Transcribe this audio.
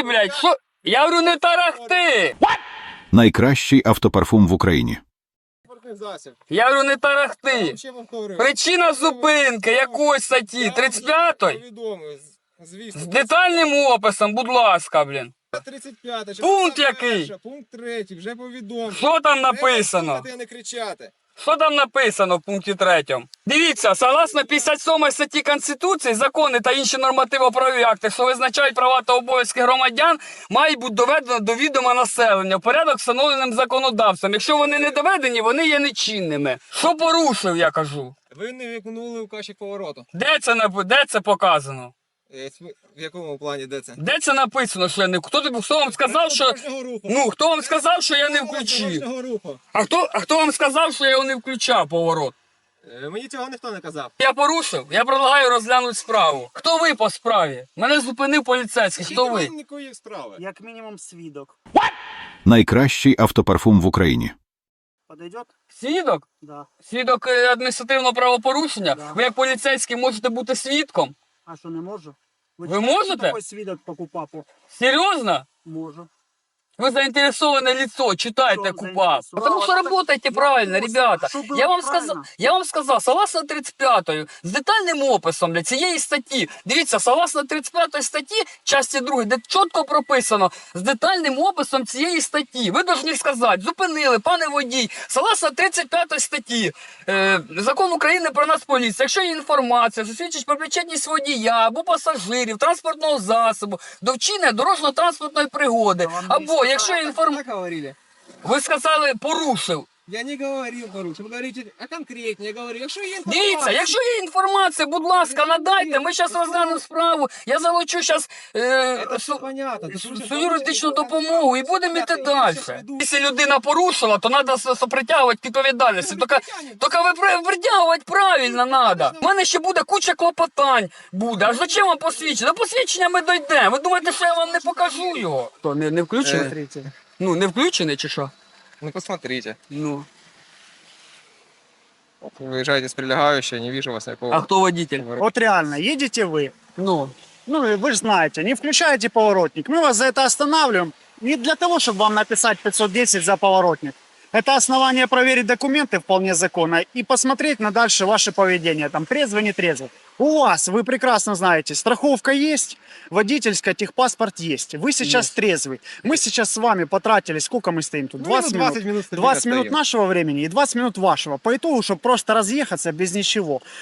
тарахти, блядь, що? Я говорю, не тарахти! Найкращий автопарфум в Україні. Я говорю, не тарахти! Причина зупинки якоїсь статті? Я 35-ї? повідомив, Звісно. З детальним описом, будь ласка, блін. 35 частина Пункт який? Пункт 3, вже повідомив. Що там написано? не кричати. Що там написано в пункті 3? Дивіться, согласно 57 статті Конституції, закони та інші нормативно-правові акти, що визначають права та обов'язки громадян, мають бути доведено до відома населення в порядок встановленим законодавством. Якщо вони не доведені, вони є нечинними. Що порушив, я кажу? Ви не виконували указчик повороту. Де це нап- де це показано? Е, В якому плані де це? Де це написано, що я не хто тобі хто вам сказав, що ну хто вам сказав, що я не включив? А хто а хто вам сказав, що я його не включав поворот? Е, Мені цього ніхто не казав. Я порушив. Я предлагаю розглянути справу. Хто ви по справі? Мене зупинив поліцейський. Хто ви? Ніякої справи. Як мінімум свідок. Найкращий автопарфум в Україні. Подойдет? Свідок? Да. Свідок е, адміністративного правопорушення. Да. Ви як поліцейський можете бути свідком? А що не можу? Ви читаєте, можете? що Такий свідок по КУПАПу. Серйозно? Можу. Ви заінтересоване лицо, читайте КУПАП. Потому що работайте правильно, ребята. Я вам сказав, я вам сказав, согласно 35 з детальним описом для цієї статті. Дивіться, согласно 35 статті, часті 2, де чітко прописано з детальним описом цієї статті. Ви повинні сказати, зупинили, пане водій, согласно 35 статті е, Закон України про нас поліцію. Якщо є інформація, що свідчить про причетність водія або пасажирів транспортного засобу до вчинення дорожньо-транспортної пригоди, або якщо інформ... Вы Ви сказали, порушив. Я не говорив порушив. Ви говорите, а конкретно, я говорю, якщо є інформація. Дивіться, якщо є інформація, будь ласка, надайте. Ми зараз розглянемо справу. Я залучу зараз е, су- понятно. Ти су- юридичну допомогу і будемо йти далі. Якщо людина порушила, то треба сопритягувати к відповідальності. Тільки, тільки ви при- притягувати правильно треба. У мене ще буде куча клопотань. Буде. А зачем вам посвідчення? До посвідчення ми дійдемо. Ви думаєте, що я вам не покажу його? То не, не включений? Ну, не включений чи що? Ну посмотрите. Ну. Выезжаете с прилегающей, не вижу вас никакого. А хто водитель? Вот реально, едете вы, Ну. ну и вы же знаете, не включаете поворотник. Мы вас за это останавливаем. Не для того, чтобы вам написать 510 за поворотник. Это основание проверить документы вполне законно и посмотреть на дальше ваше поведение, там трезвый, не трезвый. У вас, вы прекрасно знаете, страховка есть, водительская, техпаспорт есть. Вы сейчас трезвый. Мы сейчас с вами потратили, сколько мы стоим тут? 20 минут. 20 минут. 20 минут нашего времени и 20 минут вашего. По итогу, чтобы просто разъехаться без ничего.